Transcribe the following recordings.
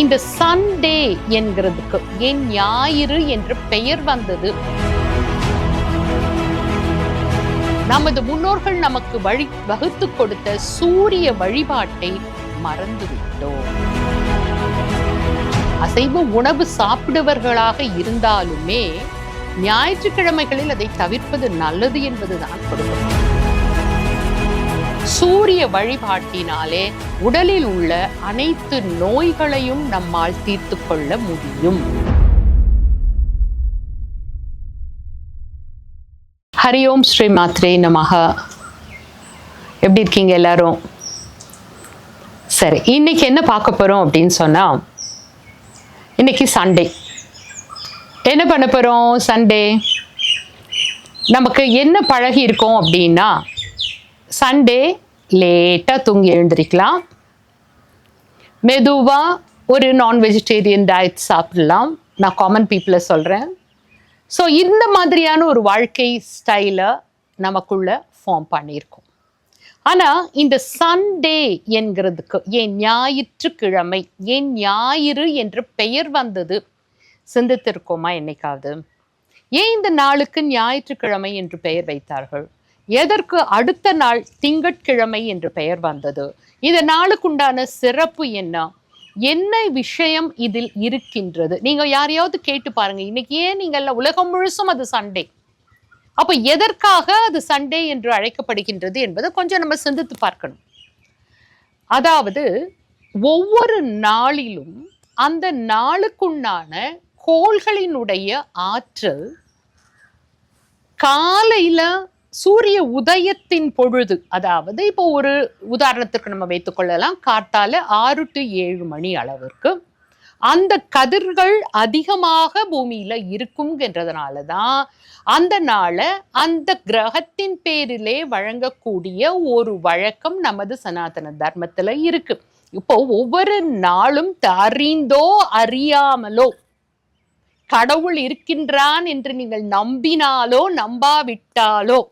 இந்த சண்டே என்கிறதுக்கு ஏன் ஞாயிறு என்று பெயர் வந்தது? நமது முன்னோர்கள் நமக்கு வழி வகுத்து கொடுத்த சூரிய வழிபாட்டை மறந்துவிட்டோம். அசைவ உணவு சாப்பிடுவர்களாக இருந்தாலுமே ஞாயிற்றுக்கிழமைகளில் அதை தவிர்ப்பது நல்லது என்பதுதான் கொடுக்கும். சூரிய வழிபாட்டினாலே உடலில் உள்ள அனைத்து நோய்களையும் நம்மால் தீர்த்து கொள்ள முடியும். ஹரி ஓம் ஸ்ரீ மாத்ரே நமக எப்படி இருக்கீங்க எல்லாரும்? சரி இன்னைக்கு என்ன பார்க்க போறோம் அப்படின்னு சொன்னா இன்னைக்கு சண்டே. என்ன பண்ண போறோம்? சண்டே. நமக்கு என்ன பழகி இருக்கோம் அப்படின்னா சண்டே லேட்டாக தூங்கி எழுந்திருக்கலாம். மெதுவாக ஒரு நான் வெஜிடேரியன் டயட் சாப்பிடலாம். நான் காமன் பீப்புளை சொல்கிறேன் ஸோ இந்த மாதிரியான ஒரு வாழ்க்கை ஸ்டைலை நமக்குள்ளே ஃபார்ம் பண்ணியிருக்கோம். ஆனால் இந்த சண்டே என்கிறதுக்கு ஏன் ஞாயிற்றுக்கிழமை ஏன் ஞாயிறு என்று பெயர் வந்தது சிந்தித்திருக்கோமா என்னைக்காவது? ஏன் இந்த நாளுக்கு ஞாயிற்றுக்கிழமை என்று பெயர் வைத்தார்கள்? எதற்கு அடுத்த நாள் திங்கட்கிழமை என்று பெயர் வந்தது? இந்த நாளுக்குண்டான சிறப்பு என்ன? என்ன விஷயம் இதில் இருக்கின்றது? நீங்க யாரையாவது கேட்டு பாருங்க. இன்னைக்கு ஏன் நீங்க எல்லாம் உலகம் முழுசும் அது சண்டே? அப்ப எதற்காக அது சண்டே என்று அழைக்கப்படுகின்றது என்பதை கொஞ்சம் நம்ம சிந்தித்து பார்க்கணும். அதாவது ஒவ்வொரு நாளிலும் அந்த நாளுக்குண்டான கோள்களினுடைய ஆற்றல் காலையில சூரிய உதயத்தின் பொழுது அதாவது இப்போ ஒரு உதாரணத்துக்கு நம்ம வைத்துக்கொள்ளலாம் காட்டால ஆறு டு ஏழு மணி அளவிற்கு அந்த கதிர்கள் அதிகமாக பூமியில இருக்கும்ன்றதுனால தான் அந்த நாளை அந்த கிரகத்தின் பேரிலே வழங்கக்கூடிய ஒரு வழக்கம் நமது சனாதன தர்மத்துல இருக்கு. இப்போ ஒவ்வொரு நாளும் அறிந்தோ அறியாமலோ கடவுள் இருக்கின்றான் என்று நீங்கள் நம்பினாலோ நம்பாவிட்டாலோ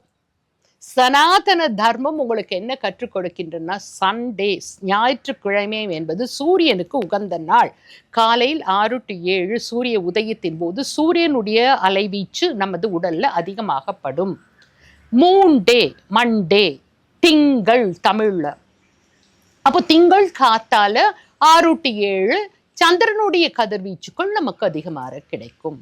சனாதன தர்மம் உங்களுக்கு என்ன கற்றுக் கொடுக்கின்றன சண்டேஸ் ஞாயிற்றுக்கிழமை என்பது சூரியனுக்கு உகந்த நாள். காலையில் ஆறு டு ஏழு சூரிய உதயத்தின் போது சூரியனுடைய அலைவீச்சு நமது உடல்ல அதிகமாகப்படும். மூண்டே மண்டே திங்கள் தமிழ்ல. அப்போ திங்கள் காத்தால ஆறு டு ஏழு சந்திரனுடைய கதிர்வீச்சுக்கள் நமக்கு அதிகமாக கிடைக்கும்.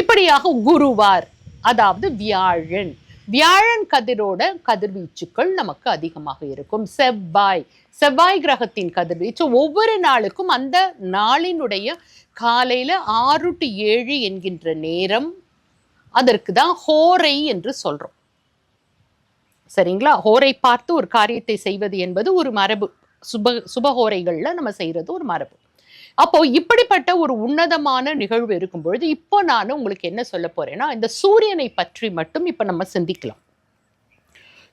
இப்படியாக குருவார் அதாவது வியாழன் வியாழன் கதிரோட கதிர்வீச்சுக்கள் நமக்கு அதிகமாக இருக்கும். செவ்வாய் செவ்வாய் கிரகத்தின் கதிர்வீச்சு ஒவ்வொரு நாளுக்கும் அந்த நாளினுடைய காலையில் ஆறு டு ஏழு என்கின்ற நேரம் அதற்கு தான் ஹோரை என்று சொல்கிறோம் சரிங்களா? ஹோரை பார்த்து ஒரு காரியத்தை செய்வது என்பது ஒரு மரபு. சுப சுபஹோரைகளில் நம்ம செய்கிறது ஒரு மரபு. அப்போ இப்படிப்பட்ட ஒரு உன்னதமான நிகழ்வு இருக்கும் பொழுது இப்போ நான் உங்களுக்கு என்ன சொல்ல போறேன்னா இந்த சூரியனை பற்றி மட்டும் இப்ப நம்ம சிந்திக்கலாம்.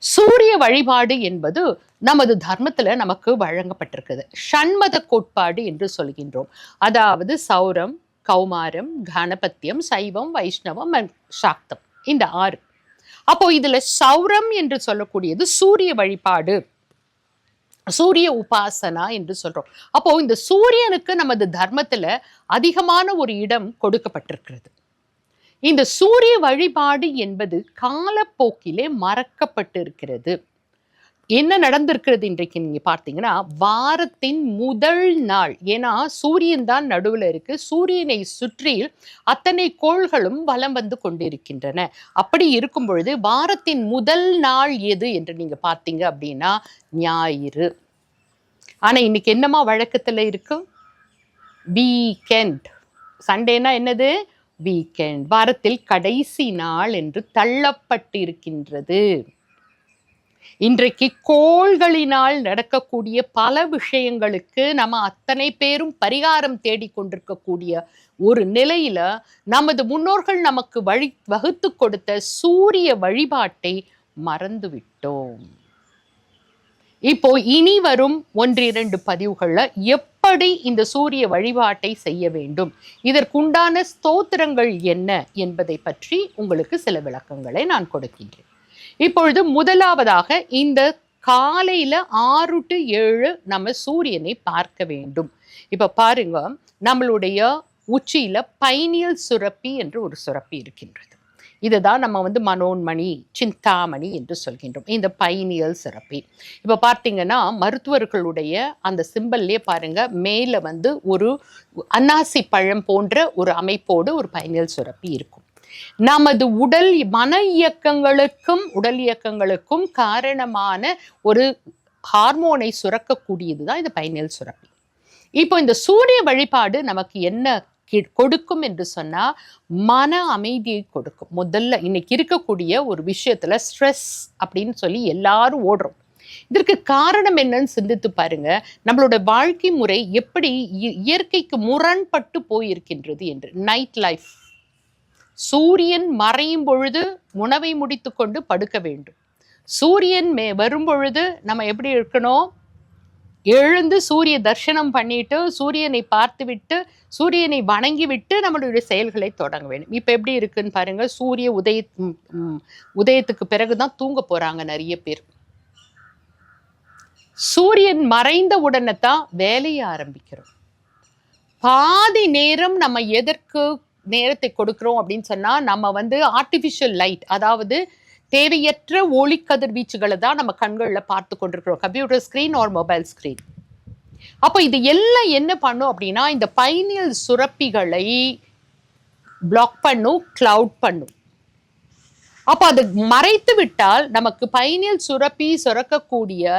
சூரிய வழிபாடு என்பது நமது தர்மத்துல நமக்கு வழங்கப்பட்டிருக்குது. ஷண்மத கோட்பாடு என்று சொல்கின்றோம். அதாவது சௌரம் கௌமாரம் கணபத்தியம் சைவம் வைஷ்ணவம் சாக்தம். இந்த ஆறு. அப்போ இதுல சௌரம் என்று சொல்லக்கூடியது சூரிய வழிபாடு. சூரிய உபாசனா என்று சொல்றோம். அப்போ இந்த சூரியனுக்கு நமது தர்மத்துல அதிகமான ஒரு இடம் கொடுக்கப்பட்டிருக்கிறது. இந்த சூரிய வழிபாடு என்பது காலப்போக்கிலே மறக்கப்பட்டிருக்கிறது. என்ன நடந்திருக்கிறது இன்றைக்கு நீங்க பார்த்தீங்கன்னா வாரத்தின் முதல் நாள். ஏன்னா சூரியன் தான் நடுவில் இருக்கு. சூரியனை சுற்றி அத்தனை கோள்களும் வலம் வந்து கொண்டிருக்கின்றன. அப்படி இருக்கும் பொழுது வாரத்தின் முதல் நாள் எது என்று நீங்க பார்த்தீங்க அப்படின்னா ஞாயிறு. ஆனா இன்னைக்கு என்னமா வழக்கத்துல இருக்கு? வீக்கெண்ட். சண்டேனா என்னது? வீக்கெண்ட். வாரத்தில் கடைசி நாள் என்று தள்ளப்பட்டிருக்கின்றது. இன்றைக்கு கோள்களினால் நடக்கக்கூடிய பல விஷயங்களுக்கு நம்ம அத்தனை பேரும் பரிகாரம் தேடிக்கொண்டிருக்கக்கூடிய ஒரு நிலையில நமது முன்னோர்கள் நமக்கு வழி வகுத்து கொடுத்த சூரிய வழிபாட்டை மறந்துவிட்டோம். இப்போ இனி வரும் ஒன்றிரண்டு பதிவுகள்ல எப்படி இந்த சூரிய வழிபாட்டை செய்ய வேண்டும் இதற்குண்டான ஸ்தோத்திரங்கள் என்ன என்பதை பற்றி உங்களுக்கு சில விளக்கங்களை நான் கொடுக்கின்றேன். இப்பொழுது முதலாவதாக இந்த காலையில ஆறு டு ஏழு நம்ம சூரியனை பார்க்க வேண்டும். இப்ப பாருங்க நம்மளுடைய உச்சியில பைனியல் சுரப்பி என்று ஒரு சுரப்பி இருக்கின்றது. இதுதான் நம்ம வந்து மனோன்மணி சிந்தாமணி என்று சொல்கின்றோம். இந்த பைனியல் சுரப்பி. இப்போ பார்த்தீங்கன்னா மருத்துவர்களுடைய அந்த சிம்பல்லே பாருங்க மேலே வந்து ஒரு அன்னாசி பழம் போன்ற ஒரு அமைப்போடு ஒரு பைனியல் சுரப்பி இருக்கும். நமது உடல் மன இயக்கங்களுக்கும் உடல் இயக்கங்களுக்கும் காரணமான ஒரு ஹார்மோனை சுரக்கக்கூடியது தான் இந்த பைனல் சுரப்பி. இப்போ இந்த சூரிய வழிபாடு நமக்கு என்ன கொடுக்கும் என்று சொன்னா மன அமைதியை கொடுக்கும். முதல்ல இன்னைக்கு இருக்கக்கூடிய ஒரு விஷயத்துல ஸ்ட்ரெஸ் அப்படின்னு சொல்லி எல்லாரும் ஓடுறோம். இதற்கு காரணம் என்னன்னு சிந்தித்து பாருங்க. நம்மளோட வாழ்க்கை முறை எப்படி இ- இயற்கைக்கு முரண்பட்டு போயிருக்கின்றது என்று நைட் லைஃப் சூரியன் மறையும் பொழுது உணவை முடித்துக்கொண்டு படுக்க வேண்டும். சூரியன் மே வரும் பொழுது நம்ம எப்படி இருக்கணும்? எழுந்து சூரிய தர்சனம் பண்ணிட்டு சூரியனை பார்த்துவிட்டு சூரியனை வணங்கி விட்டு நம்மளுடைய செயல்களை தொடங்க வேண்டும். இப்போ எப்படி இருக்குன்னு பாருங்க சூரிய உதய உதயத்துக்கு பிறகு தான் தூங்க போறாங்க நிறைய பேர். சூரியன் மறைந்த உடனே தான் வேலையை ஆரம்பிக்கிறோம். பாதி நேரம் நம்ம எதற்கு நேரத்தை கொடுக்குறோம் அப்படின்னு சொன்னால் நம்ம வந்து ஆர்டிஃபிஷியல் லைட் அதாவது தேவையற்ற ஒளி கதிர்வீச்சுகளை தான் நம்ம கண்களில் பார்த்து கொண்டிருக்கிறோம். Computer screen or mobile screen அப்போ இது எல்லாம் என்ன பண்ணும் அப்படின்னா இந்த பைனியல் சுரப்பிகளை பிளாக் பண்ணும் கிளவுட் பண்ணும். அப்போ அது மறைத்து விட்டால் நமக்கு பைனியல் சுரப்பி சுரக்கக்கூடிய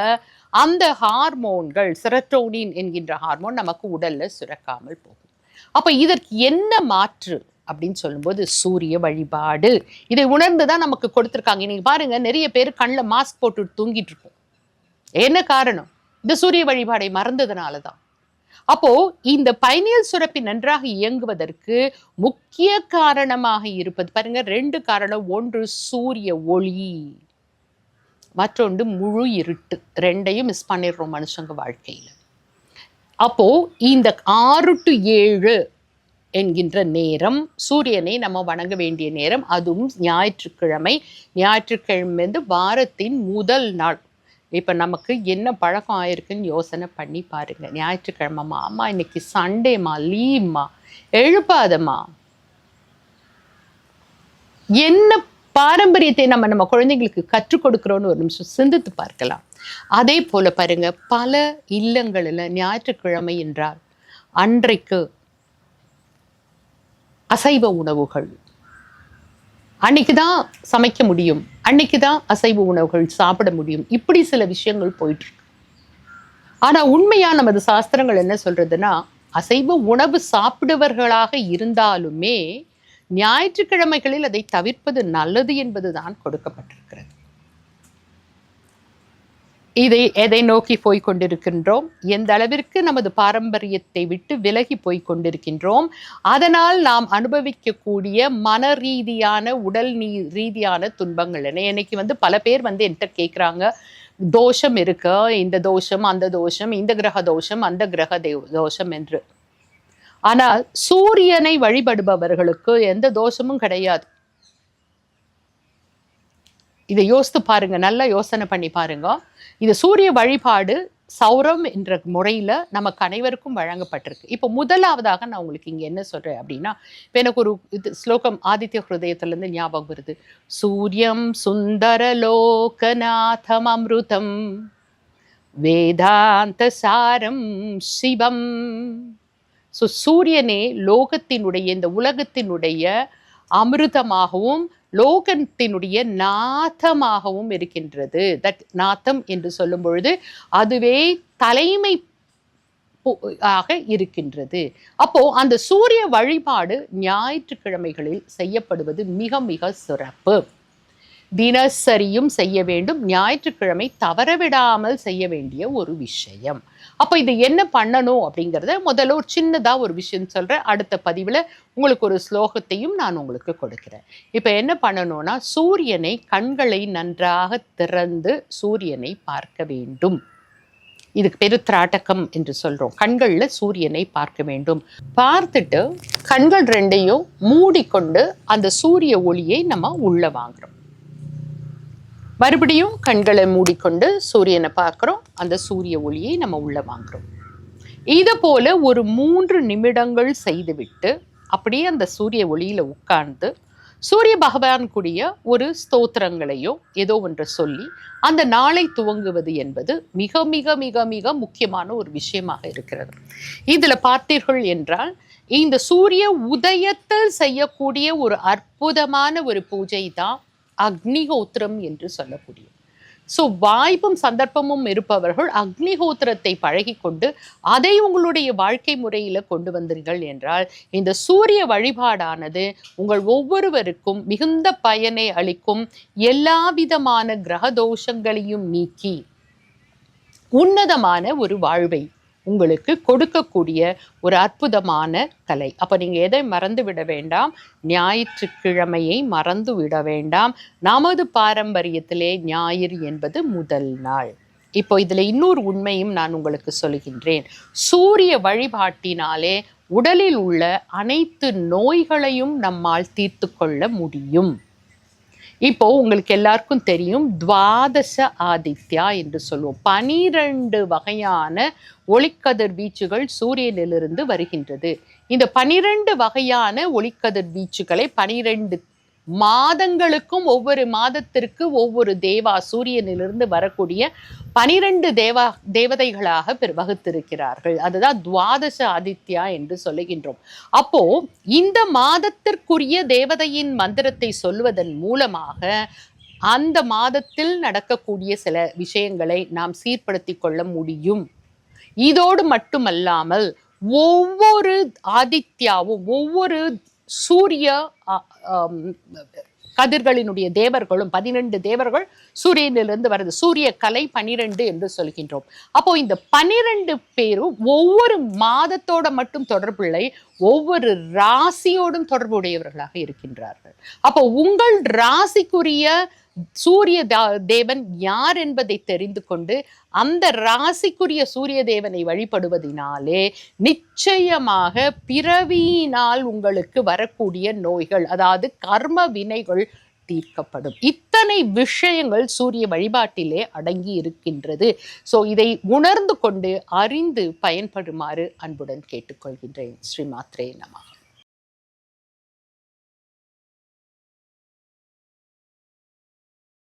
அந்த ஹார்மோன்கள் செரட்டோனின் என்கின்ற ஹார்மோன் நமக்கு உடல்ல சுரக்காமல் போகும். அப்போ இதற்கு என்ன மாற்று அப்படின்னு சொல்லும்போது சூரிய வழிபாடு. இதை உணர்ந்து தான் நமக்கு கொடுத்துருக்காங்க. இன்னைக்கு பாருங்க நிறைய பேர் கண்ணில் மாஸ்க் போட்டு தூங்கிட்டு இருக்கோம் என்ன காரணம்? இந்த சூரிய வழிபாடை மறந்ததுனால தான் அப்போ இந்த பைனியல் சுரப்பி நன்றாக இயங்குவதற்கு முக்கிய காரணமாக இருப்பது பாருங்க ரெண்டு காரணம். ஒன்று சூரிய ஒளி மற்றொன்று முழு இருட்டு. ரெண்டையும் மிஸ் பண்ணிடுறோம் மனுஷங்க வாழ்க்கையில. அப்போது இந்த ஆறு டு ஏழு என்கின்ற நேரம் சூரியனை நம்ம வணங்க வேண்டிய நேரம் அதுவும் ஞாயிற்றுக்கிழமை. ஞாயிற்றுக்கிழமை வந்து வாரத்தின் முதல் நாள். இப்போ நமக்கு என்ன பழக்கம் ஆயிருக்குன்னு யோசனை பண்ணி பாருங்க. ஞாயிற்றுக்கிழமைமா அம்மா இன்னைக்கு சண்டேம்மா லீவ்மா எழுப்பாதம்மா. என்ன பாரம்பரியத்தை நம்ம நம்ம குழந்தைங்களுக்கு கற்றுக் கொடுக்குறோன்னு ஒரு நிமிஷம் சிந்தித்து பார்க்கலாம். அதே போல பாருங்க பல இல்லங்களில் ஞாயிற்றுக்கிழமை என்றால் அன்றைக்கு அசைவ உணவுகள். அன்னைக்கு தான் சமைக்க முடியும் அன்னைக்கு தான் அசைவ உணவுகள் சாப்பிட முடியும். இப்படி சில விஷயங்கள் போயிட்டு ஆனால் ஆனா நமது சாஸ்திரங்கள் என்ன சொல்றதுன்னா அசைவ உணவு சாப்பிடுவர்களாக இருந்தாலுமே ஞாயிற்றுக்கிழமைகளில் அதை தவிர்ப்பது நல்லது என்பதுதான் கொடுக்கப்பட்டிருக்கிறது. இதை எதை நோக்கி போய் கொண்டிருக்கின்றோம்? எந்த அளவிற்கு நமது பாரம்பரியத்தை விட்டு விலகி போய் கொண்டிருக்கின்றோம்? அதனால் நாம் அனுபவிக்கக்கூடிய மன ரீதியான உடல் நீ ரீதியான துன்பங்கள் என்ன? இன்னைக்கு வந்து பல பேர் வந்து என்கிட்ட கேட்குறாங்க தோஷம் இருக்கு இந்த தோஷம் அந்த தோஷம் இந்த கிரக தோஷம் அந்த கிரக தேவ- தோஷம் என்று. ஆனால் சூரியனை வழிபடுபவர்களுக்கு எந்த தோஷமும் கிடையாது. இதை யோசித்து பாருங்க நல்லா யோசனை பண்ணி பாருங்க. இது சூரிய வழிபாடு சௌரம் என்ற முறையில் நமக்கு அனைவருக்கும் வழங்கப்பட்டிருக்கு. இப்போ முதலாவதாக நான் உங்களுக்கு இங்கே என்ன சொல்கிறேன் அப்படின்னா இப்போ எனக்கு ஒரு இது ஸ்லோகம் ஆதித்ய ஹிருதயத்துலேருந்து ஞாபகம் வருது. சூரியம் சுந்தர லோகநாதம் அமிர்தம் வேதாந்த சாரம் சிவம். ஸோ சூரியனே லோகத்தினுடைய இந்த உலகத்தினுடைய அமிர்தமாகவும் லோகத்தினுடைய நாத்தமாகவும் இருக்கின்றது. தட் நாத்தம் என்று சொல்லும் பொழுது அதுவே தலைமை ஆக இருக்கின்றது. அப்போ அந்த சூரிய வழிபாடு ஞாயிற்றுக்கிழமைகளில் செய்யப்படுவது மிக மிக சிறப்பு. தினசரியும் செய்ய வேண்டும். ஞாயிற்றுக்கிழமை தவறவிடாமல் செய்ய வேண்டிய ஒரு விஷயம். அப்போ இது என்ன பண்ணணும் அப்படிங்கிறத முதல்ல ஒரு சின்னதாக ஒரு விஷயம் சொல்கிறேன் அடுத்த பதிவில் உங்களுக்கு ஒரு ஸ்லோகத்தையும் நான் உங்களுக்கு கொடுக்குறேன். இப்போ என்ன பண்ணணும்னா சூரியனை கண்களை நன்றாக திறந்து சூரியனை பார்க்க வேண்டும். இதுக்கு பெரு திராட்டகம் என்று சொல்கிறோம் கண்களில் சூரியனை பார்க்க வேண்டும். பார்த்துட்டு கண்கள் ரெண்டையும் மூடிக்கொண்டு அந்த சூரிய ஒளியை நம்ம உள்ளே வாங்குறோம். மறுபடியும் கண்களை மூடிக்கொண்டு சூரியனை பார்க்குறோம். அந்த சூரிய ஒளியை நம்ம உள்ளே வாங்குறோம். இதை போல ஒரு மூன்று நிமிடங்கள் செய்துவிட்டு அப்படியே அந்த சூரிய ஒளியில் உட்கார்ந்து சூரிய பகவான் கூடிய ஒரு ஸ்தோத்திரங்களையோ ஏதோ ஒன்று சொல்லி அந்த நாளை துவங்குவது என்பது மிக மிக மிக மிக முக்கியமான ஒரு விஷயமாக இருக்கிறது. இதில் பார்த்தீர்கள் என்றால் இந்த சூரிய உதயத்தில் செய்யக்கூடிய ஒரு அற்புதமான ஒரு பூஜை தான் அக்னிஹோத்திரம் என்று சொல்லக்கூடிய ஸோ வாய்ப்பும் சந்தர்ப்பமும் இருப்பவர்கள் அக்னிஹோத்திரத்தை பழகிக்கொண்டு அதை உங்களுடைய வாழ்க்கை முறையில கொண்டு வந்தீர்கள் என்றால் இந்த சூரிய வழிபாடானது உங்கள் ஒவ்வொருவருக்கும் மிகுந்த பயனை அளிக்கும் எல்லா விதமான கிரக தோஷங்களையும் நீக்கி உன்னதமான ஒரு வாழ்வை உங்களுக்கு கொடுக்கக்கூடிய ஒரு அற்புதமான கலை. அப்போ நீங்கள் எதை மறந்து விட வேண்டாம்? ஞாயிற்றுக்கிழமையை மறந்து விட வேண்டாம். நமது பாரம்பரியத்திலே ஞாயிறு என்பது முதல் நாள். இப்போ இதில் இன்னொரு உண்மையும் நான் உங்களுக்கு சொல்கின்றேன். சூரிய வழிபாட்டினாலே உடலில் உள்ள அனைத்து நோய்களையும் நம்மால் தீர்த்து கொள்ள முடியும். இப்போ உங்களுக்கு எல்லாருக்கும் தெரியும் துவாதச ஆதித்யா என்று சொல்லுவோம் பனிரெண்டு வகையான ஒளிக்கதிர் வீச்சுகள் சூரியனிலிருந்து வருகின்றது. இந்த பனிரெண்டு வகையான ஒளிக்கதிர் வீச்சுகளை பனிரெண்டு மாதங்களுக்கும் ஒவ்வொரு மாதத்திற்கு ஒவ்வொரு தேவா சூரியனிலிருந்து வரக்கூடிய பனிரெண்டு தேவா தேவதைகளாக பெரு வகுத்திருக்கிறார்கள் அதுதான் துவாதச ஆதித்யா என்று சொல்லுகின்றோம். அப்போ இந்த மாதத்திற்குரிய தேவதையின் மந்திரத்தை சொல்வதன் மூலமாக அந்த மாதத்தில் நடக்கக்கூடிய சில விஷயங்களை நாம் சீர்படுத்தி கொள்ள முடியும். இதோடு மட்டுமல்லாமல் ஒவ்வொரு ஆதித்யாவும் ஒவ்வொரு சூரிய அ- கதிர்களினுடைய தேவர்களும் பதினெண்டு தேவர்கள் சூரியனிலிருந்து வருது. சூரிய கலை பனிரெண்டு என்று சொல்கின்றோம். அப்போ இந்த பனிரெண்டு பேரும் ஒவ்வொரு மாதத்தோட மட்டும் தொடர்பில்லை ஒவ்வொரு ராசியோடும் தொடர்புடையவர்களாக இருக்கின்றார்கள். அப்போ உங்கள் ராசிக்குரிய சூரிய தேவன் யார் என்பதை தெரிந்து கொண்டு அந்த ராசிக்குரிய சூரிய தேவனை வழிபடுவதினாலே நிச்சயமாக பிறவியினால் உங்களுக்கு வரக்கூடிய நோய்கள் அதாவது கர்ம வினைகள் தீர்க்கப்படும். இத்தனை விஷயங்கள் சூரிய வழிபாட்டிலே அடங்கி இருக்கின்றது. ஸோ இதை உணர்ந்து கொண்டு அறிந்து பயன்படுமாறு அன்புடன் கேட்டுக்கொள்கின்றேன். ஸ்ரீ மாத்ரே நமः.